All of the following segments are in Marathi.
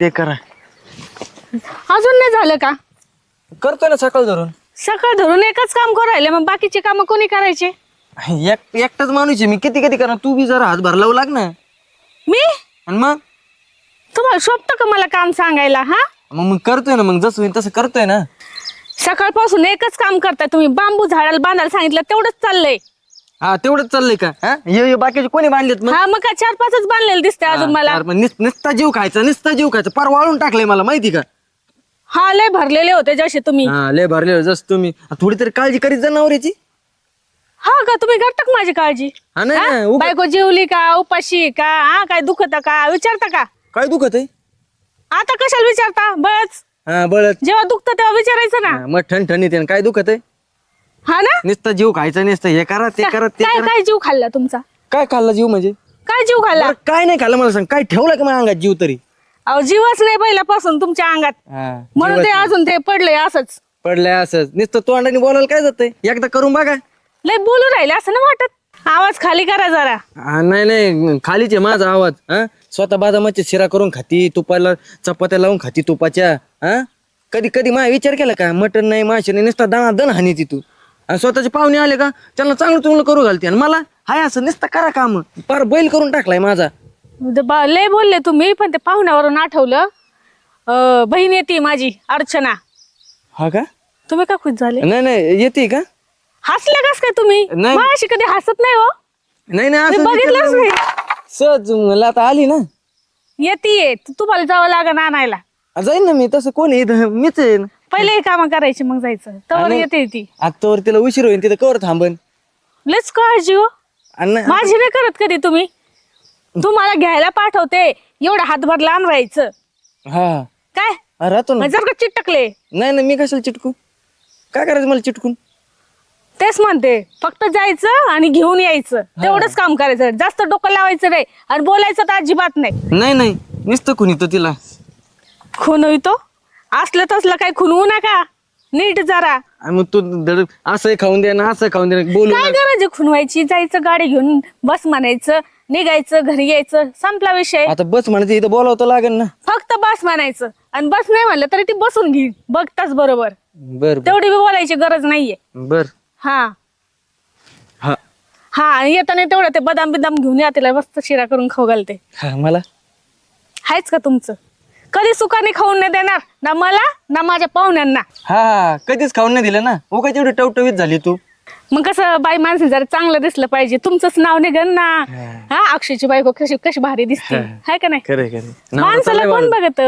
ते करा. अजून नाही झालं का? करतोय ना सकाळ धरून. सकाळ धरून एकच काम करू राहिले मग बाकीचे काम कोणी करायचे? एक एकटाच माणूस आहे मी किती किती करणार? तू बी जरा हातभार लावू लाग ना. मी? आणि मग? तुम्हाला शोभतं का मला काम सांगायला हा? मग मग करतोय ना मग जसं होईल तसं करतोय ना. सकाळपासून एकच काम करताय तुम्ही. बांबू झाडाला बांधायला सांगितलं तेवढंच चाललंय. हा तेवढंच चाललंय का? हा? हे हे बाकीचे कोणी बांधलेत मग? हा मग काय चार पाचच बांधलेले दिसते अजून मला. यार, मग निस- नुसता जीव खायचा नुसता जीव खायचा. पार वाळून टाकलंय मला माहिती का? हा लय भरलेले होते जसे तुम्ही. हा लय भरले जस तुम्ही. थोडी तरी काळजी करीत जा नवऱ्याची. हा का तुम्ही करता का माझी काळजी? हा नाही हा? ना, उगा- बायको जेवली का उपाशी आहे का हा काय दुखत का विचारता का? काय दुखत आहे? आता कशाला विचारता? बस हा बळत जेव्हा दुखतं तेव्हा विचारायचं ना. मग ठणठणीत आहे. काय दुखत आहे? हा ना? नुसता जीव खायचा नुसतं हे करा ते करा ते काय करा. काय जीव खाल्ला तुमचा? काय खाल्ला जीव म्हणजे? काय जीव खाल्ला? बरं, काय नाही खाल्लं मला सांग काय ठेवलं का माझ्या अंगात जीव तरी? अहो जीवच नाही पहिल्यापासून तुमच्या अंगात. हा, म्हणून ते जीवच अजून ते पडले असंच. पडलंय असंच. नुसतं तोंडाने बोलायला काय जातंय? एकदा करून बघा. लय बोलू राहिले असं ना वाटत. आवाज खाली करा जरा. हा, नाही नाही खालीच आहे माझा आवाज. हा? स्वतः बादामाच्या शिरा करून खाती तुपाला चपात्या लावून खाती तुपाच्या. हा? कधी कधी माझा विचार केला का? मटन नाही मासे नाही नुसता दाना दण हानी ती तू. आणि स्वतःचे पाहुणे आले का त्यांना चांगलं चांगलं करू घालते. आणि मला हाय असं नुसतं करा काम. पार बैल करून टाकलाय माझा. बा- लय बोलले तुम्ही पण ते पाहुण्यावरून आठवलं. अं, बहीण येते माझी अर्चना. हा का? तुम्ही का खुश झाले? नाही नाही येते का? हसले कस काय तुम्ही? नाही. माझ्याशी कधी हसत नाही हो. नाही नाही मी असं बघितलंच विचारलं. नाही. सहज मला आता आली ना. येते तुम्हाला जावं लागेल आणायला. जाईन ना मी तसं कोण इथं? मीच आहे ना पहिले हे काम करायची मग जायचं. आणि- येते ती. आत्तावर तिला उशीर होईल तिथं कवर थांबन. लयच काळजी हो. आणि माझी नाही करत कधी तुम्ही. तुम्हाला घ्यायला पाठवते एवढा हातभर लांब राहायचं. हा. काय? हा, राहतो ना. मग जर का चिटकले. नाही नाही मी कशाला चिटकू? काय करायचं मला चिटकून? तेच म्हणते फक्त जायचं आणि घेऊन यायचं. तेवढंच काम करायचं. जास्त डोकं लावायचं नाही आणि बोलायचं तर अजिबात नाही. नाही नाही नुसतं कुणी तो तिला. खून होईतो? असलं तसलं काही खुनवू नका. नीट जरा. आणि मग तू धड असं खाऊन दे ना असं खाऊन दे ना बोलू काय गरज आहे खुनवायची? जायचं गाडी घेऊन बस म्हणायचं निघायचं घरी यायचं संपला विषय. आता बस म्हणायचं इथं बोलावं तर लागेल ना. फक्त बस म्हणायचं. आणि बस नाही म्हणलं तरी ती बसून घे. बघताच बरोबर. बर बर. तेवढी बी बोलायची गरज नाहीये. बर. हा. हा. हा आणि येताना तेवढं ते बदाम बिदाम घेऊन या तिला मस्त शिरा करून खाऊ घालते. हा मला? हायच का तुमचं? कधी सुखाने खाऊन नाही देणार ना मला ना माझ्या पाहुण्यांना. हा हा कधीच खाऊन नाही दिलं ना? उगाच एवढी टवटवीत झाली तू. मग कसं बाई माणसं जरा चांगलं दिसलं पाहिजे. तुमचंच नाव निघन ना. हा. अक्षयची बायको कशी कशी भारी दिसते. हाय का नाही? खरे खरे माणसाला कोण बघत?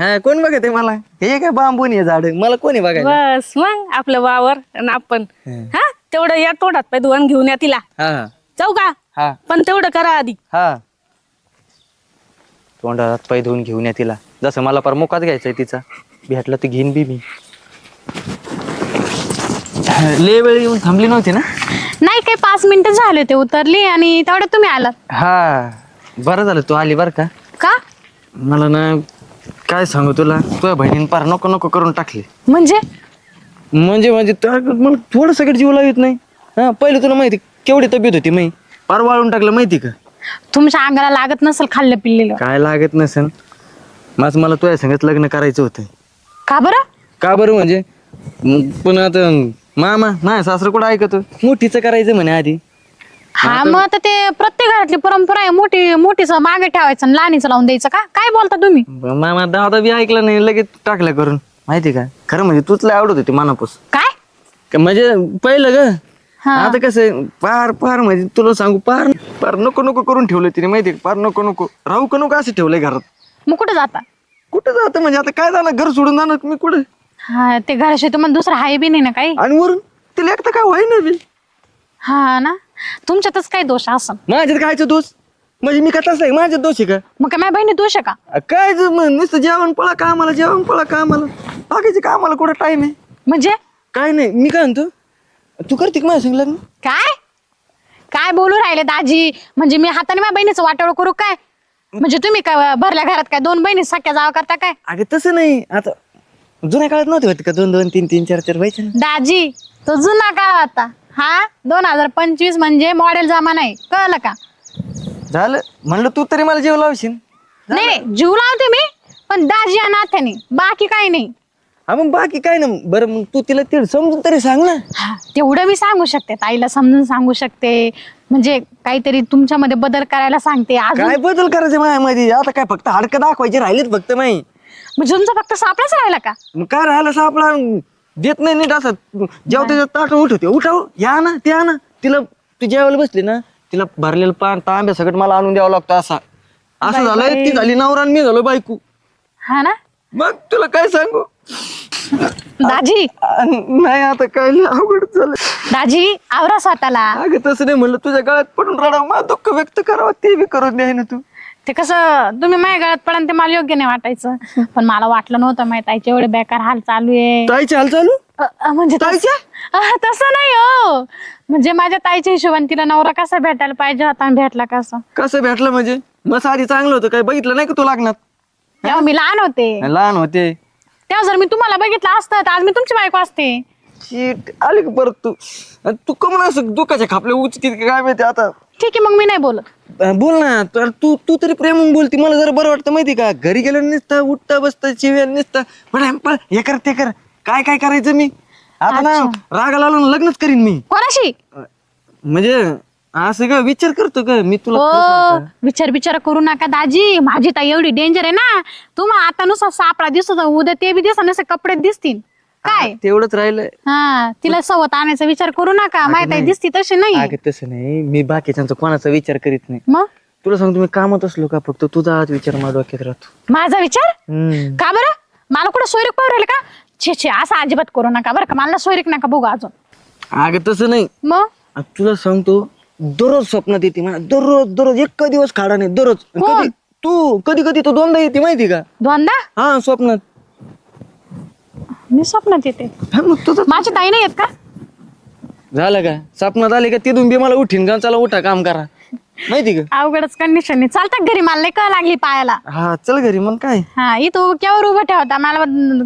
हा कोण बघत आहे मला? हे काय बांबून आहे झाड? मला कोणी बघायला? बस मग आपलं वावर आणि आपण. हा. तेवढं या तोंडात पाय धुवून घेऊन या तिला. हा हा. जाऊ का? हा. पण तेवढं करा आधी. हा. तोंडात पाय धुवून घेऊन या तिला. जसं मला पर मोकाच घ्यायचंय तिचा. भेटला तर घेईन बी मी. लय वेळ येऊन थांबली नव्हती ना? नाही काही पाच मिनिटं झाले ते उतरली आणि तेवढ्यात तुम्ही आलात. हा बरं झालं तू आली बरं का? का? मला ना काय सांगू तुला? तुझ्या बहिणीने पार नको नको करून टाकले. म्हणजे? म्हणजे म्हणजे त्या- मला थोडं सगळं जीव लावित नाही. हा पहिले तुला माहिती केवढी तब्येत होती मी? पार वाळून टाकलं माहिती का? तुमच्या अंगाला लागत नसेल खाल्लं पिल्लेलं. काय लागत नसेल? माझं मला तुझ्या संगत लग्न करायचं होतं. का बरं? का बरं म्हणजे? मग पुन्हा आता मामा नाही सासरं कुठं ऐकतो? मोठीचं करायचं म्हणे आधी. हा मग आता ते प्रत्येक घरातली परंपरा आहे. मोठी मोठीच मागे ठेवायचं आणि लहानीचं लावून द्यायचं का? काय बोलता तुम्ही? मामा दादा बी ऐकलं नाही लगेच टाकलं करून. माहिती का? खरं म्हणजे तूच लय आवडत होती मनापास काय? म्हणजे पहिलं ग. हा. आता कसं पार पार म्हणजे तुला सांगू पार पार नको नको करून ठेवलं तिने माहिती पार नको नको. राहू का नको असं ठेवलंय घरात? मग कुठं जाता? कुठं जातं म्हणजे? आता काय जाणार घर सोडून जाणार मी कुठं? हा ते घराशिवाय तुम्हाला दुसरं हाय बी नाही ना काही. आणि वरून तिला एकटं काय होई ना बी? हा ना? तुमच्यातच काय दोष असं माझ्यात कायचं दोष? म्हणजे मी कथाच आहे माझ्यात दोष आहे का? मग काय माझ्या बहिणी दोष आहे का? अ, काय ज- मग नुसतं जेवण पळा कामाला जेवण पळा कामाला. बाकीचे कामाला कुठं टाइम आहे? म्हणजे? काय नाही मी काय म्हणतो? तू करते का माझ्या संग लग्न? काय? काय बोलू राहिले दाजी? म्हणजे मी हाताने माझ्या बहिणीचं वाटोळ करू काय? म्हणजे तुम्ही काय भरल्या घरात काय दोन बहिणी सख्या जावा करता काय? अगं तसं नाही. आता जुन्या काळात नव्हते होते का दोन दोन तीन तीन चार चार व्हायचे ना दाजी तो जुना काळ आता हा? दोन हजार पंचवीस म्हणजे मॉडेल जमाना आहे. कळलं का? झालं. म्हणलं तू तरी मला जेव लावशील. नाही नाही, जीव लावते मी पण दाजी या नात्याने बाकी काही नाही. हा मग बाकी काय ना बरं मग तू तिला ते समजून तरी सांग ना. हा, तेवढं मी सांगू शकते ताईला समजून सांगू शकते. म्हणजे काहीतरी तुमच्यामध्ये बदल करायला सांगते अजून काय बदल करायचे माझ्यामध्ये? आता काय फक्त हाडकं दाखवायचे राहिलेत फक्त नाही म्हणजे तुमचा फक्त सापळाच राहिला का? मग काय राहिलं असं आपला देत नाही नीट असं. जेव्हा त्याच्यात ताट उठवते. उठाव या ना ते ना. तिला तू जेवायला बसली ना तिला भरलेलं पान तांब्या सगळं मला आणून द्यावं लागतं असा. असं झालंय ती झाली नवरा आणि मी झालो बायको. हा ना? मग तुला काय सांगू? दाजी. नाही आता काय लय अवघड झालं दाजी आवरा स्वतःला. अगं तसं नाही म्हणलं तुझ्या गळ्यात पडून राहणार मला दुःख व्यक्त करावं ते बी करून द्याय ना तू. ते कसं तुम्ही माझ्या गळ्यात पडा ते मला योग्य नाही वाटायचं. पण मला वाटलं नव्हतं माहीत ताईचे एवढे बेकार हाल चालू आहे. ताईची हाल चालू? अ, अ, म्हणजे तस- ताईच्या? अ, तसं नाही हो. म्हणजे माझ्या ताईच्या हिशोबाने तिला नवरा कसा भेटायला पाहिजे होता आणि भेटला कसा? कसं भेटलं म्हणजे? मग आधी चांगलं होतं काय बघितलं नाही का तू लागणार तेव्हा मी लहान होते. लहान होते. तेव्हा जर मी तुम्हाला बघितलं असतं तर आज मी तुमची बायको असते. शीट आली का परत तू. अन तू कमून असं दुखाच्या खापल्या उचकीत का काय माहिती आता? ठीक आहे मग मी नाही बोलत. अं, बोल ना. तर तू तू तरी प्रेम बोलती. मला जरा बरं वाटतं माहिती का? घरी गेलो नुसतं उठता बसता चिव्या नुसतं. पण पण हे कर ते कर. काय काय करायचं मी? आता ना रागाला आलो ना लग्नच करीन मी. कोणाशी? म्हणजे असं का? विचार करतो का? मी तुला खरं हो सांगतो. विचार विचार करू नका दाजी. माझी ताई एवढी डेंजर आहे ना. तुम्हाला आता नुसता सापळा दिसत उद्या ते बी दिसत नसे कपडे दिसतील. काय? तेवढंच राहिलं हा तिला सवत आणायचा विचार करू नका. माहिती आहे दिसती तशी नाही. अगं तसं नाही. मी बाकीच्यांचा कोणाचा विचार करीत नाही. मग? तुला सांगतो मी कामात असलो का फक्त? तुझा हाच विचार माझ्या डोक्यात राहतो. माझा विचार? हम्म. का बरं? मला कुठं सोयरीक पाहू राहिलं का? छे छे असं अजिबात करू नका बरं का. मला सोयरीक नका बघू अजून. अगं तसं नाही. मग? तुला सांगतो दररोज स्वप्नात येते मला. दररोज दररोज एक दिवस खाडा नाही दररोज. कोण? कधी तू कधी कधी तो दोनदा येते माहिती का? दोनदा? हा स्वप्नात. मी स्वप्नात येते. हा मग तुझं माझी ताई नाही येत का? झालं का? स्वप्नात आले का? तिथून बी मला उठीन का चला उठा काम करा. माहिती का? अवघडच कंडिशन चालतात घरी? मला लय कळ लागली पायाला. हा चल घरी मग काय? हा इथं केव्हा उभं ठेवता मला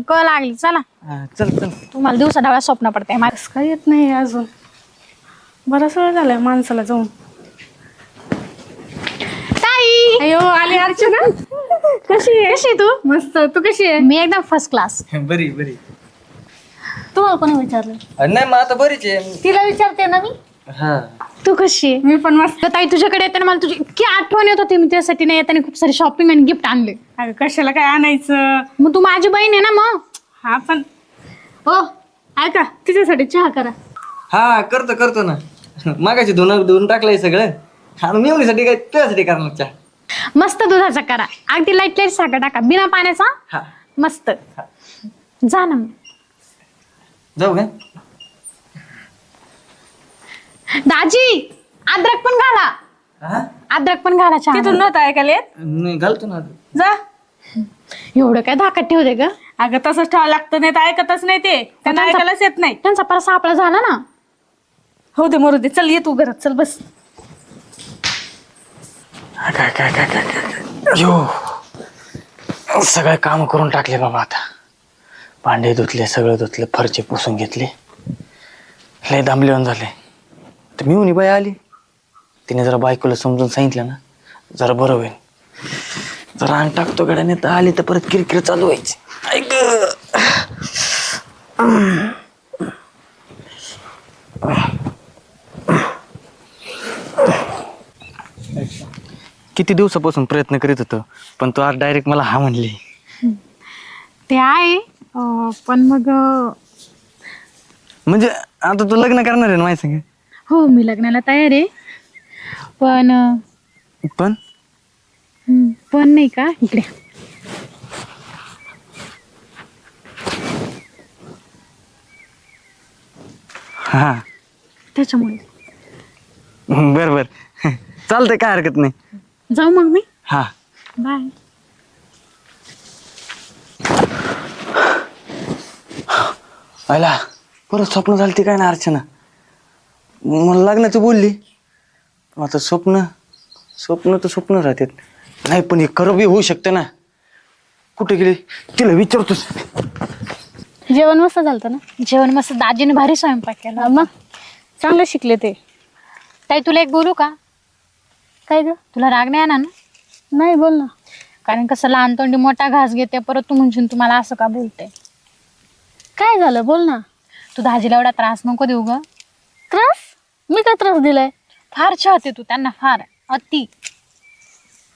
कळ लागली. चला. हा चल चल. तुम्हाला दिवसा ढवळ्या स्वप्न पडते माझं काय येत नाही अजून. बराच वेळ झालाय माणसाला जाऊन. ताई! अयो आली अर्चना. कशी आहे? कशी आहे तू? मस्त. तू कशी आहे? मी एकदम फर्स्ट क्लास बरी बरी. तुम्हाला कोणी विचारलं? नाही मग आता बरीच आहे. तिला विचारते ना मी? हा. तू कशी आहे? मी पण मस्त. तर ताई तुझ्याकडे येताना मला तुझी इतकी आठवण येत होती. मी त्यासाठी नाही येताना खूप सारी शॉपिंग आणि गिफ्ट आणले. अगं कशाला काय आणायचं? मग तू माझी बहीण आहे ना मग? हा पण हो ऐका. तिच्यासाठी चहा करा. हा करतो करतो ना. मागाशी धुणं धुवून टाकलंय सगळं. हा मी एवढीसाठी काय तुझ्यासाठी करणार चहा? मस्त दुधाचा करा अगदी लाइट लाइट साखर टाका. बिना पाण्याचा? हा. मस्त. जा ना मग. जाऊ काय दाजी अद्रक पण घाला. हा? अद्रक पण घाला चहा. तिथून नव्हतं ऐकायला येत? नाही घालतो ना जा. एवढं काय धाकात ठेवते ग? अगं तसंच ठेवावं लागतं नाही तर ऐकतच नाही ते. त्यांना त्यांचा- ऐकायलाच येत नाही. त्यांचा परत सापळा झाला ना. हो दे मरू दे. चल ये तू घरात. चल बस. काय काय काय काय काय यो. सगळे काम करून टाकले बाबा आता. भांडे धुतले सगळं धुतले फरचे पुसून घेतले. लय दामलेवन झाले. तर मी बाई आली. तिने जरा बायकोला समजून सांगितलं ना जरा बरं होईल. जरा अंग टाकतो गड्याने तर आली तर परत किरकिर चालू व्हायची. ऐक किती दिवसापासून प्रयत्न करीत होतो पण तू आज डायरेक्ट मला हा म्हणली. ते आहे अं, पण मग अं, म्हणजे आता तू लग्न करणार आहे ना माझ्या संग हो मी लग्नाला तयार आहे. पण अं, पण? हम्म, पण नाही का इकडे? हा. त्याच्यामुळे. बर बर. चालतंय काय हरकत नाही. जाऊ मग मी. हा. बाय पहिला परत स्वप्न झालं ती काय ना अर्चना? मला लग्नाचं बोलली. आता स्वप्न स्वप्न तर स्वप्न राहतात. नाही पण हे खरं बी होऊ शकतं ना. कुठे गेली? तिला विचारतोस जेवण मस्त झालं ना? जेवण मस्त दाजीने भारी स्वयंपाक केला. मग. चांगलं शिकले ते. ताई तुला एक बोलू का? काय ग? तुला राग नाही येणार ना? नाही बोल ना. कारण कसं लहान तोंडी मोठा घास घेते परत तू म्हणशील तुम्हाला असं का बोलते? काय झालं? बोल ना. तू दाजीला एवढा त्रास नको देऊ ग. त्रास? मी काय त्रास दिलाय? फार छळते तू त्यांना फार. अति.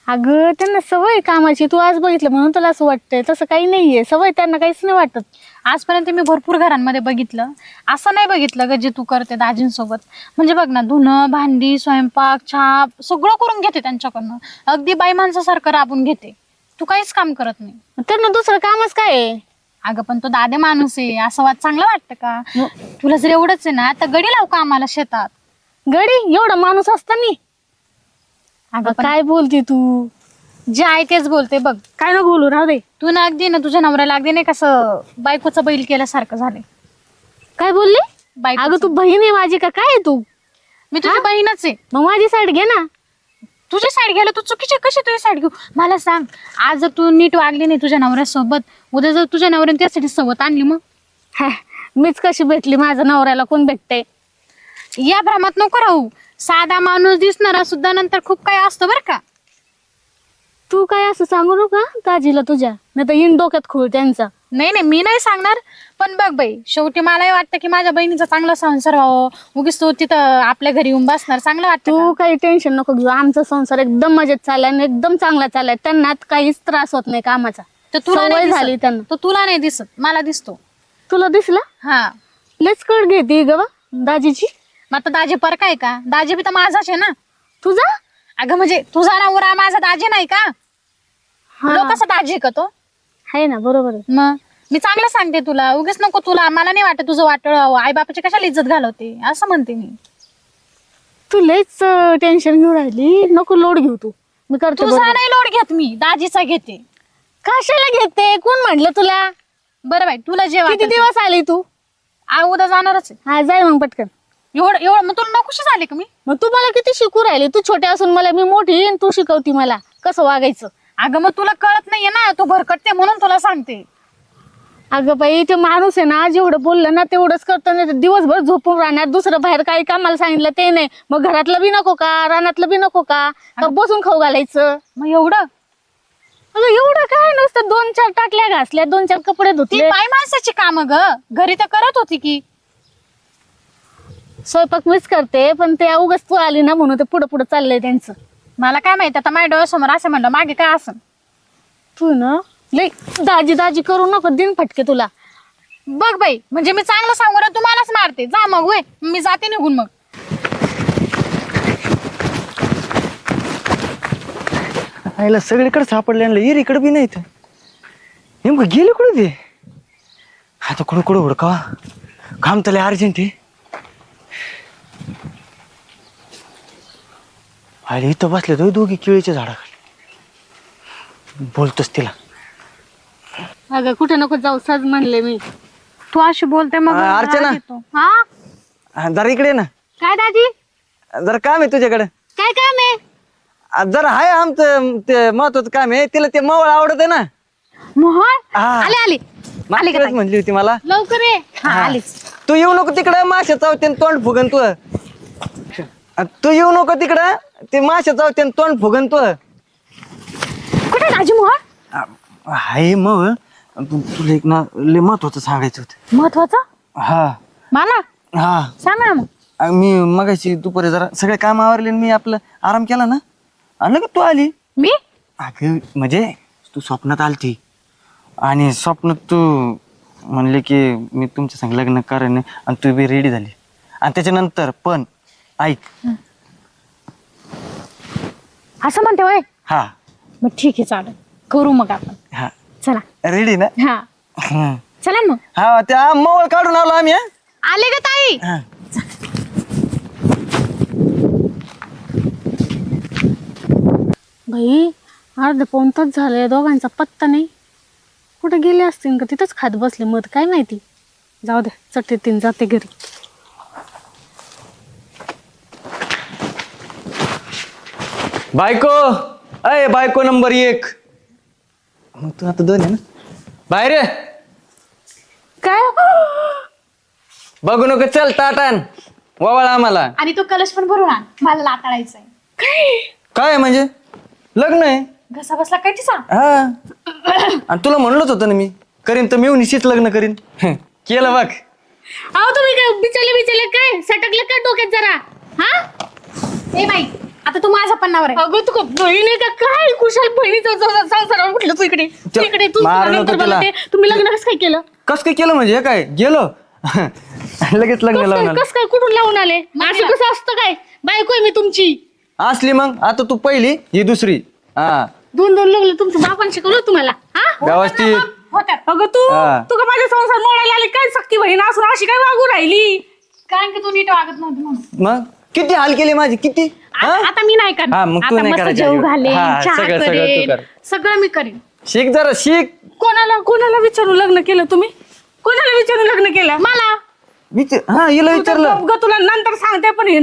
अगं त्यांना सवय आहे कामाची. तू आज बघितलं म्हणून तुला असं वाटतंय. तसं काही नाहीये. सवय त्यांना काहीच नाही वाटत. आजपर्यंत मी भरपूर घरांमध्ये बघितलं. असं नाही बघितलं ग जे तू करते दाजींसोबत. म्हणजे बघ ना धुणं भांडी स्वयंपाक चहा सगळं करून घेते त्यांच्याकडनं. अगदी बाई माणसासारखं राबून घेते. तू काहीच काम करत नाही. त्यांना दुसरं कामच काय आहे? अगं पण तो दादे माणूस आहे. असं वाद चांगलं वाटतं का? तुला जर एवढंच आहे ना तर गडी लावू का आम्हाला शेतात. गडी? एवढा माणूस असताना अगं पण काय बोलते तू? जे आहे तेच बोलते बघ. काय नको बोलू? राहू दे. तू ना अगदी ना तुझ्या नवऱ्याला अगदी नाही कसं बायकोचं बैल केल्यासारखं झाले काय बोलली? बायको अगं तू बहीण आहे माझी का? काय आहे तू? मी तुझी बहीणच आहे. मग माझी साईड घे ना. तुझी साईड घ्यायला तू चुकीची कशी तुझी साईड घेऊ? मला सांग आज जर तू नीट वागली नाही तुझ्या नवऱ्यासोबत उद्या जर तुझ्या नवऱ्याने त्यासाठी सोबत आणली मग? हा, मीच कशी भेटली? माझ्या नवऱ्याला कोण भेटते या भ्रमात नको राहू. साधा माणूस दिसणारा सुद्धा नंतर खूप काय असतं बरं का. तू काय असं सांगू नका दाजीला तुझ्या. नाही तर इन डोक्यात खोळ त्यांचा. नाही नाही मी नाही सांगणार. पण बघ बाई शेवटी मलाही वाटतं की माझ्या बहिणीचा चांगला संसार व्हावं. उगीच तू तिथं आपल्या घरी येऊन बसणार. चांगलं वाटतं तू? काही टेन्शन नको घेऊ. आमचा संसार एकदम मजेत चाललाय आणि एकदम चांगला चाललाय. त्यांना काहीच त्रास होत नाही कामाचा. तर तुला सवय नाही झाली. त्यांना. तो तुला नाही दिसत. मला दिसतो. तुला दिसला? हा. लेच कळ घेते ग बा, दाजीची. मग आता दाजी पर काय का? दाजी बी तर माझाच आहे ना. तुझा? अगं म्हणजे तुझा नवरा माझा दाजी नाही का? हा. लोक कसा दाजी आहे का तो? आहे ना बरोबर आहे. मग मी चांगलं सांगते तुला. उगीच नको तुला. मला नाही वाटत तुझं वाटळ आई बापाची कशाला इज्जत घालवते? असं म्हणते मी. तू लयच टेन्शन घेऊ राहिली. नको लोड घेऊ तू. मी करतो तुझा बरोबर. नाही लोड घेत मी. दाजीचा घेते. कशाला घेते? कोण म्हंटल तुला? बरं बाई तुला किती. दिवस आली तू? आ, उद्या जाणारच आहे. हा जाय मग पटकन. एवढं एवढं मग तुला नकोशी झाले का मी? मग तू मला किती शिकू राहिली? तू छोटे असून मला मी मोठी आणि तू शिकवती मला. कसं वागायचं? अगं मग तुला कळत नाहीये ना तू भरकटते म्हणून तुला सांगते. अगं बाई ते माणूस आहे ना जेवढं बोललं ना तेवढंच करतो नाही तर दिवसभर झोपून राहणार. दुसरं बाहेर काही कामाला सांगितलं ते नाही. मग घरातलं बी नको का? रानातलं बी नको का? का बसून खाऊ घालायचं? मग एवढं? अगं एवढं काय नसतं. दोन चार टाकल्या घासल्या दोन चार कपडे ती धुतले. बाई माणसाची काम ग. घरी तर करत होती की. स्वयंपाक मीच करते पण ते उगाच तू आली ना म्हणून ते पुढं पुढं चाललंय त्यांचं. मला काय माहीत आता माझ्या डोळ्यासमोर असं म्हणलं मागे काय असं तू ना? लई दाजी दाजी करू नको दिन फटके तुला. बघ बाई म्हणजे मी चांगलं सांगू ना तुम्हालाच मारते. जा मग वय मी जाते निघून मग. आईला सगळीकडे सापडले आणलं इकडे बी नाही इथं नेमकं गेले कुठे ते? आता कुठं कुठं हुडकावा? काम तले अर्जंट आहे. आले इथं बसले तो दोघी केळीच्या झाडाखाली. बोलतोच तिला. अगं कुठे नको जाऊ सहज म्हणले मी. तू अशी बोलते मग अर्चना. राग येतो. हा? हा, जरा इकडे ये ना. काय दाजी? जरा काम आहे तुझ्याकडे. काय काम आहे? आ, जरा आहे आमचं ते महत्वाचं काम आहे. तिला ते मवळ आवडत आहे ना. मोहन हा. आले आले. आले का मागच्या वेळेस? म्हणली होती मला. लवकर ये. हा. आलीच. तू येऊ नको तिकडं माशा चावते तोंड फुगन तू तू येऊ नको तिकडं. ते माशा चावते तोंड फुगन तू. कुठे राजू मोहन हाय मग. तुला एक ना लय महत्वाचं सांगायचं होतं. महत्वाचं? हा. मला? हा. सांग ना मग. मी मगाशी दुपारी जरा सगळे काम आवरले आणि मी आपलं आराम केला ना. आणि का तू आली. मी? अगं म्हणजे तू स्वप्नात आलती. आणि स्वप्नात तू म्हणले की मी तुमच्या संग लग्न करेन आणि तू बी रेडी झाली. आणि त्याच्यानंतर पण ऐक. असं म्हणते वय हा. मग ठीक आहे चालेल. करू मग आपण. हा. चला. रेडी ना? हा. चला ना मग. हा त्या मोवळ काढून आलो आम्ही हा? आले का ताई. हा. भाई अर्ध पाऊन तास झालंय दोघांचा पत्ता नाही. कुठे गेले असतील का तिथंच खात बसले मत काय माहिती? जाऊ दे चटते तीन जाते घरी. बायको! अय बायको नंबर एक. मग तू आता दोन आहे ना? बाहेर ये. काय? बघू नको चल ताटान. ववाळ आम्हाला. आणि तो कलश पण भरून आण. मला लाताळायचा आहे काय म्हणजे? लग्न आहे. घसा बसला काय ती सांग हा. आणि तुला म्हणलोच होतं ना मी. करीन तर मी निश्चित लग्न करीन. केलं बघ. अहो तुम्ही काय बिचाले बिचाले काय? सटकले काय डोक्यात जरा? हा? ए बाई. आता तू माझा पण नवरा आहे. अगं तू का बहीण आहे का काय? कुशाल बहिणीचा संसारावर म्हटलं तू इकडे. तू इकडे तू मारलं नंतर होतं मला तिला. ते तुम्ही लग्न कसं काय केलं? कस काय केलं म्हणजे? हे काय? गेलो. लगेच लग्न कसं काय लावणार कसं काय? कुठून लावून आले? असं कसं असतं काय? बायको आहे मी तुमची. असली मग? आता तू पहिली ही दुसरी. हा. दोन दोन लग्न तुमचं बापान शिकवलं तुम्हाला. हा? व्यवस्थित. होत्यात अगं तू हा. तू का माझ्या संसार मोडायला आली. काय सक्की बहीण? असून अशी काय वागू राहिली? कारण की तू नीट वागत नव्हती म्हणून. मग? किती हाल केले माझे? किती? हा? आता मी नाही हा, करणार तू आता नाही मस्त करायची जेव अजिबात. घालेन हा, चहा सगळं- सगळं तू करेन कर. सगळं मी करेन. शिक जरा शिक. कोणाला कोणाला विचारून लग्न केलं तुम्ही? कोणाला विचारून लग्न केलं? मला? विचार हा हिला विचारलं. गप तुला नंतर सांगते पण हे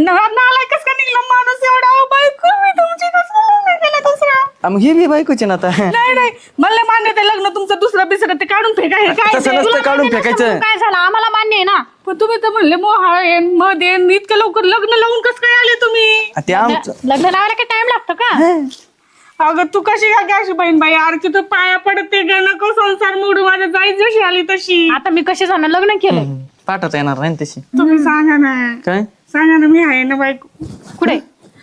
का निघला माणूस एवढा? अहो, बायको मी तुमची कसं लग्न केलं दुसरं? मग ही बी बायकोची ना आता. नाही नाही. मला मान्य ते लग्न तुमचं दुसरं बिसरं ते काढून फेका हे काय तसं ते? नसतं तुला काढून माहिती फेकायचं. काय झालं? आम्हाला मान्य आहे ना? पण तुम्ही तर म्हणले मोहाळ येन मध येन इतकं लवकर लग्न लावून कसं काय आले तुम्ही? ते आमचं लग्न लावायला काय टाइम लागतो का? अगं तू कशी का काय अशी बहीण बाई? अरे तू पाया पडते ग नको संसार मोडू माझ्या जाई जशी आली तशी. आता मी कशी जाणार? लग्न केलं पाठवता येणार नाही ना तशी. तुम्ही सांगा ना. काय? सांगा ना मी आहे ना बायको कुठे?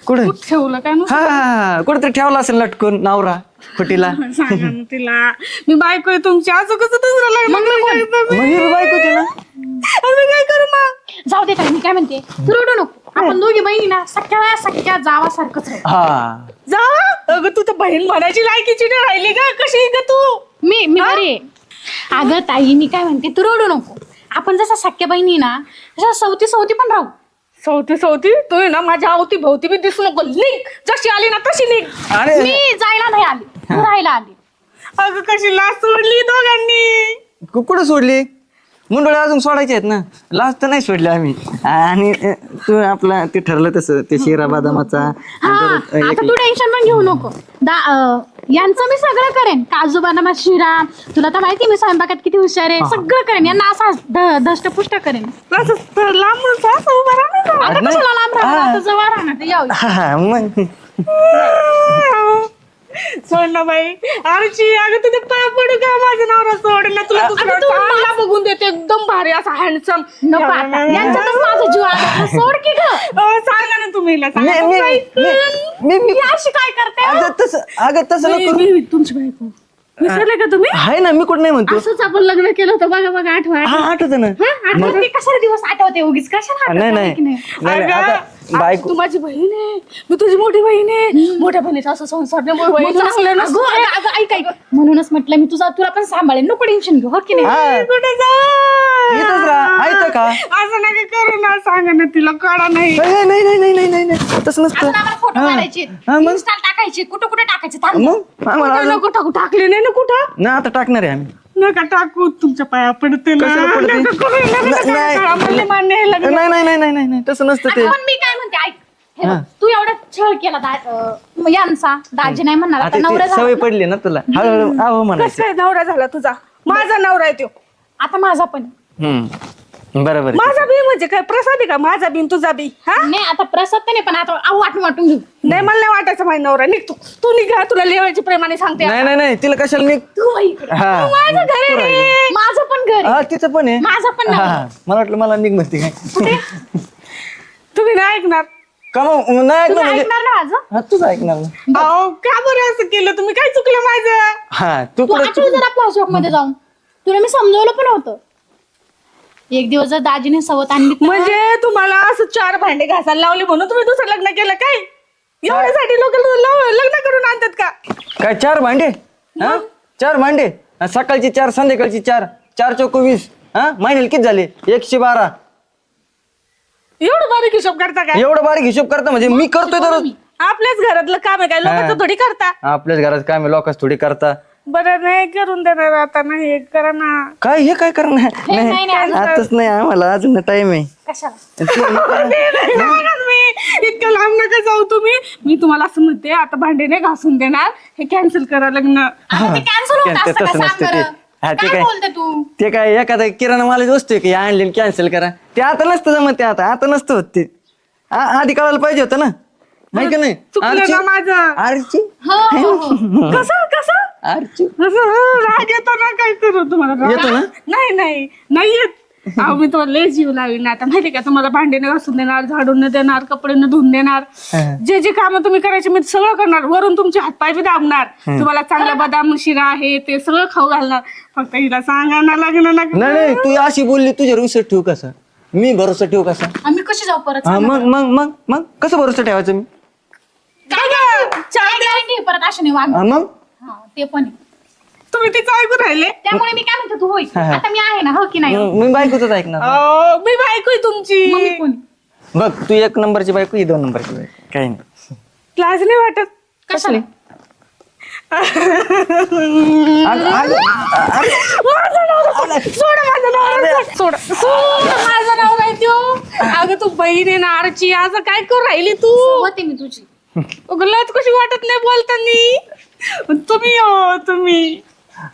कुठे? कुठं ठेवलं काय नुसतं? हा कुठेतरी ठेवला असेल लटकून नवरा खुटीला सांगा ना तिला. मी बायको आहे तुमची असं कसं दुसरं लग्न करायचं? मग ही बी बायकोची ना? काय करू मग? जाऊ दे काय मी काय म्हणते? तू रडू नको. आपण दोघी बहिणी ना सख्या सख्या जावासारखंच राहू. हा. जा? अगं तू तर बहीण म्हणायची लायकीची नाही राहिली का कशी ग तू? मी मी बरी आहे. अगं ताई मी काय म्हणते तू रडू नको. आपण जसा सख्या बहिणी ना तसा सवती सवती पण राहू. सवती सवती तू आहे ना माझ्या अवती भोवती बी दिसू नको. लिंक जशी आली ना तशी निघ. अरे. मी जायला नाही आली. तू राहायला आली. अगं कशी लाच सोडली दोघांनी. कु- कुठं सोडली? मुंडोळे अजून सोडायचे आहेत ना. लास्ट तर नाही सोडले आम्ही. आणि अ, तू आपला ते ठरलं तसं ते शिरा बदामाचा. हा. आणि परत, अ, आता एक- तू टेन्शन पण घेऊ नको. दा अं, यांचं मी सगळं करेन. काजू बदामा शिरा तुला तर माहिती मी स्वयंपाकात किती हुशार आहे. सगळं करेन. यांना असा ध- धष्टपुष्ट करेन. असं तर लांबून जा, असं उभं राहा ना. आता नाही. कशाला लांब राहणार. आता जवळ राहणार. ते येऊ. हा, मग. सोड ना बाई. आरची अगं तुझे पाय पडू का? माझं नवरा सोड ना. तुला दुसरा चांगला बघून देते एकदम भारी असा हँडसम नको आता. यांच्यातच माझा जीव आला सोड की ग. सांगा ना तुम्ही हिला, सांगा. मी- मी- बाई, मी- मी- मी- ही अशी काय करते अगं तसं अगं तसं मी- नको मी- तुमची बायको. विसरले का तुम्ही? आहे ना मी कुठं नाही म्हणतो. असंच आपण लग्न केलं होतं. बघा बघा आठवा हा आठवत ना. ते कशाला दिवस आठवते? उगीच कशाला आठवते नाही. नाही की नाही? नाही, नाही, अगं, आता बायको तू माझी बहीण आहे. मी तुझी मोठी बहीण आहे. मोठ्या बहिणीचा असं संसार नाही, मोठी बहीण म्हणूनच- चांगलं अगं, नसतं. अगं, अगं, ऐक ऐक. म्हणूनच म्हटलं मी तुझा तुला पण सांभाळेन. नको टेन्शन घेऊ हो की नाही? हा कुठे जा इथंच राहा. ऐकतं का? असं नका करू ना सांगा ना तिला काढा नाही. नाही नाही नाही नाही नाही नाही नाही. तसं नसतं. अजून आम्हाला फोटो हा. काढायचे. हा, मग? टाकायचे. कुठं कुठे टाकायचे? थांब. मग? आम्हाला कुठं अजून- टाकू टाकले नाही ना कुठं? ना आता टाकणार आहे आम्ही. नका टाकू तुमच्या पाया पडते ना कशाला पडते? नका करू, नका नाही, करू, नाही. आम्हाला मान्य आहे लग्न. नाही नाही नाही नाही नाही नाही. तसं नसतं ते. पण मी काय म्हणते ऐक. हे बघ, हा. तू एवढा छळ केला दा- अं, यांचा दाजी नाही म्हणणार आता आता नवरा ती सवय. पडली ना तुला. हळूहळू आहो कसं म्हणायचं काय नवरा झाला तुझा? माझा नवरा आहे तो. आता माझा पण. हम्म. बरोबर. माझा बी म्हणजे काय? प्रसाद आहे का? माझा बी तुझा बी हा? नाही आता प्रसाद तर नाही पण आता आऊ वाटून वाटून घेऊ. नाही मला नाही वाटायचं माझा नवरा निघ तू. तू निघा तुला लेवायची प्रेमाने सांगते नाही नाही नाही तिला कशाला मी तू इकडे. हा. माझं घर आहे रे. माझं पण घर. आहे. हा तिचं पण आहे. माझं पण हा नवरा. हा. मला वाटलं मला निघ म्हणते काय. तुम्ही नाही ऐकणार. का मग? नाही ऐकलं तुम्ही म्हणजे ऐकणार ना माझं? हा तूच ऐकणार ना. अहो का बरं असं केलं तुम्ही? काय चुकलं माझं? हा तू तू कुठं जरा फ्लॅशबॅकमध्ये जाऊन. तुला मी समजवलं पण होतं. एक दिवस जर दाजीने सवत आणली तर- म्हणजे तुम्हाला असं चार भांडे घासायला लावले म्हणून तुम्ही दुसरं लग्न केलं काय? एवढ्यासाठी लोक लग्न करून आणतात का? काय चार भांडे? हा? चार भांडे? हा, सकाळची चार संध्याकाळची चार चार चौक वीस हा? महिन्याला किती झाले? एकशे बारा. एवढं बारीक हिशोब करता काय? एवढं बारीक हिशोब करता म्हणजे मी करतोय तर आपल्याच घरातलं काम आहे काय? लोकांचं थोडी करता. आपल्याच घरात काय लोकच थोडी करता. बरं नाही करून देणार आता नाही हे करा ना. काय हे काय करणार नाही, आताच नाही आम्हाला अजून टाइम आहे. कशाला? सांगत मी इतकं लांब नका जाऊ तुम्ही. मी तुम्हाला असं म्हणते आता भांडे नाही घासून देणार. हे कॅन्सल करा लग्न. आता ते कॅन्सल होत ते असतं तसं का? नसतं सांग ते. बरं? ते काय काय? बोलते तू? ते काय एखादा किराणा मालाची वस्तू आहे की आणली कॅन्सल करा. ते आता नसतं जमत ते आता. आता नसतं होत ते. आ- आधी कळायला पाहिजे होतं ना. नाही का नाही? चुकलं आरची? ना माझं. आरची? हो हो हो. कसं कसं? राग येतो ना काय करू तुम्हाला. राग? येतो ना? नाही नाही. नाही येत. अहो मी तुम्हाला लय जीव लावीन आता. माहिती का तुम्हाला भांडे न घासून देणार झाडून न देणार कपडे न धुवून देणार. जे जे काम तुम्ही करायचे मी सगळं करणार. वरून तुमचे हातपाय बी दाबणार. तुम्हाला चांगला बदाम शिरा आहे ते सगळं खाऊ घालणार. फक्त हिला सांगा ना लग्न ना नाही नाही. तू अशी बोलली तुझ्यावर विश्वास ठेवू कसा? मी भरोसा ठेवू कसा? आम्ही कशी जाऊ परत? हा मग मग मग मग. कसं भरोसा ठेवायचं मी? काय परत अशा नाही वाग हा, मग? हा ते पण आहे. तुम्ही तिचं ऐकून राहिले? त्यामुळे मी काय म्हणते तू होय. हा, हा. आता मी आहे ना हो की नाही? मी बायकोच ऐकणार. अहो, मी बायको आहे तुमची. मग मी कोणी? बघ तू एक नंबरची बायको ही दोन नंबरची बायको. काही नाही. लाज नाही वाटत? कशाला? अगं, अगं, अगं, माझं नाव सोड माझं नाव सोड. सोड माझं नाव काय त्यो. अगं तू बहीण आहे ना आरची. असं काय करू राहिली तू? होते मी तुझी. अगं, लाज कशी वाटत नाही बोलतानी. तुम्ही हो तुम्ही.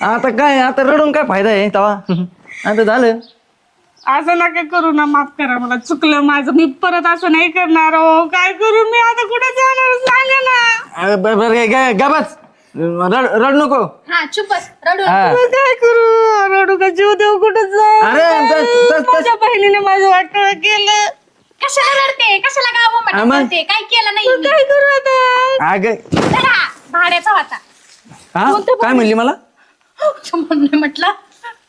आता काय आता रडून काय फायदा आहे तवा आता झालं. असं नका करू ना माफ करा मला. चुकलं माझं. मी परत असं नाही करणार हो. काय करू मी? आता कुठे जाणार? सांगा ना. अगं, बर- गबाच रड रड नको. हा चुपच रडू हा. काय करू? रडू का? जीव देऊ कुठं अरे, माझ्या बहिणीने माझं वाटोळं केलं. कशाला रडते? कशाला गाव हा, मग? करते काय केलं नाही मी. काय करू आता? अगं. भाड्याचा होता. हा? काय म्हणली मला? म्हणून म्हटलं.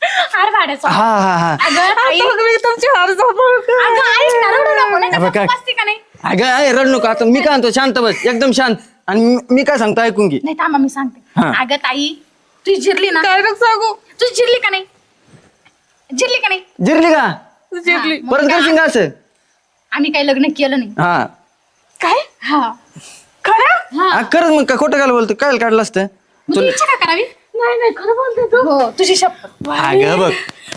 हार भाड्याचा हा हा हा. अगं अगं ना रडू नको. नाही अबे, तर काय? बसते का नाही? अगं अय, रड नको. आता मी काय म्हणतो शांत बस. एकदम शांत. आणि मी- मी काय सांगतो ऐकून घे. नाही थांबा मी सांगते. हा. अगं ताई तू जिरली ना? काय सांगू? तू जिरली का नाही? जिरली का नाही? जिरली का? जिरली. हा, मग परत काय? करशील का असं? आम्ही काही लग्न केलं नाही. हा. काय? हा. हा. खरंच मग काय खोटं काय बोलतो काय काढलं असतं? मग तू इच्छा का करावी? नाही नाही खरं बोलते तू. हो तुझी शपथ. अगं बघ.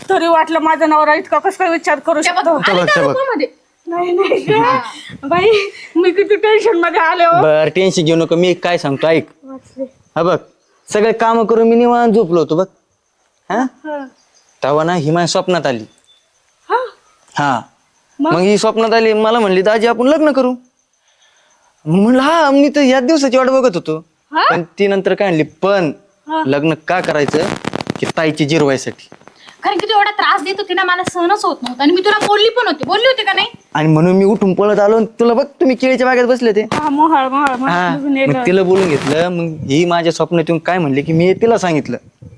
तरी वाटलं माझा नवरा इतका कसं काय विचार करू त्या शकतो? बघ, आली का. रूपामध्ये? नाही नाही. गं. बाई मी किती टेन्शनमध्ये आले हो. बर टेन्शन घेऊ नको. मी काय सांगतो ऐक. हा बघ. सगळे काम करून मी निवांत झोपलो होतो बघ. हा? हा. तेव्हा ना ही माझ्या स्वप्नात आली. हा. हा. मग ही स्वप्नात आली. मला म्हणली दाजी आपण लग्न करू. मग म्हणलं हा मी तर याच दिवसाची वाट बघत होतो. हा? पण ती नंतर काय म्हणली पण हा. लग्न का करायचं? की ताईची जिरवायसाठी. कारण की तू एवढा त्रास देत होती ना मला सहनच होत नव्हतं. आणि मी तुला बोलली पण होती. बोलली होती का नाही? आणि म्हणून मी उठून पळत आलो आणि तुला बघ तुम्ही केळीच्या बागेत बसले ते हा मोहाळ मोहाळ हा मोहाळ बघून येलं. मग तिला बोलून घेतलं मग ही माझ्या स्वप्नात येऊन काय म्हणली की मी तिला सांगितलं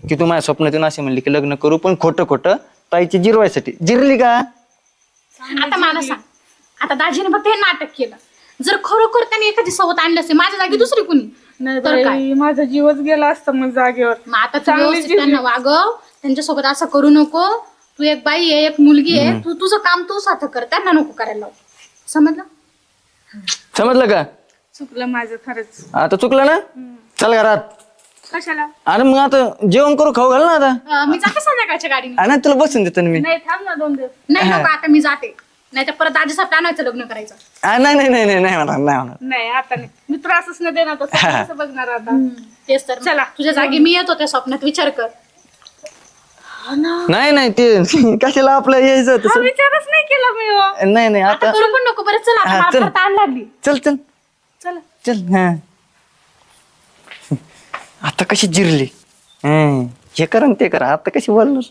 की तू माझ्या स्वप्नात येऊन असे म्हणली की लग्न करू पण खोटं खोटं ताईची जिरवायसाठी. जिरली का? आता मला सांग. आता दाजीने फक्त हे नाटक केलं. जर खरोखर त्याने एखादी सवत आणली असते माझ्या जागी दुसरी कुणी? नाही तर काय? माझा जीवच गेला असता मग जागेवर. मग आता तू चांगली व्यवस्थित त्यांना वागव त्यांच्यासोबत असं करू नको. तू एक बाई आहे एक मुलगी आहे तू तुझं काम तू साथ कर त्यांना नको करायला लावू. समजलं? समजलं का? चुकलं माझं खरंच. आता चुकलं ना? चल घरात. कशाला? अरे मग आता जेवण करू खाऊ घाल ना आता. अं, मी जाते संध्याकाळच्या गाडीने. आणि तुला बसून देतो ना मी. नाही थांब ना दोन दिवस. नाही नको आता मी जाते. नाही तर परत दाजीसाठी आणायचं लग्न करायचं. आ, नाही नाही नाही नाही नाही म्हणणार नाही म्हणणार नाही आता नाही. मी त्रासच नाही देणार कसं बघणार आता? तेच तर. चला. तुझ्या जागी मी येत होते स्वप्नात विचार कर. नाही नाही ते कशाला आपलं यायचं हा तसं? विचारच नाही केला मी हो. नाही नाही आता आता करू पण नको बरं चल आता हा, चल. परत आण लागली. चल चल. चला. चल हा. आता कशी जिरली? हं, हे करा न ते करा. आता कशी बोलणार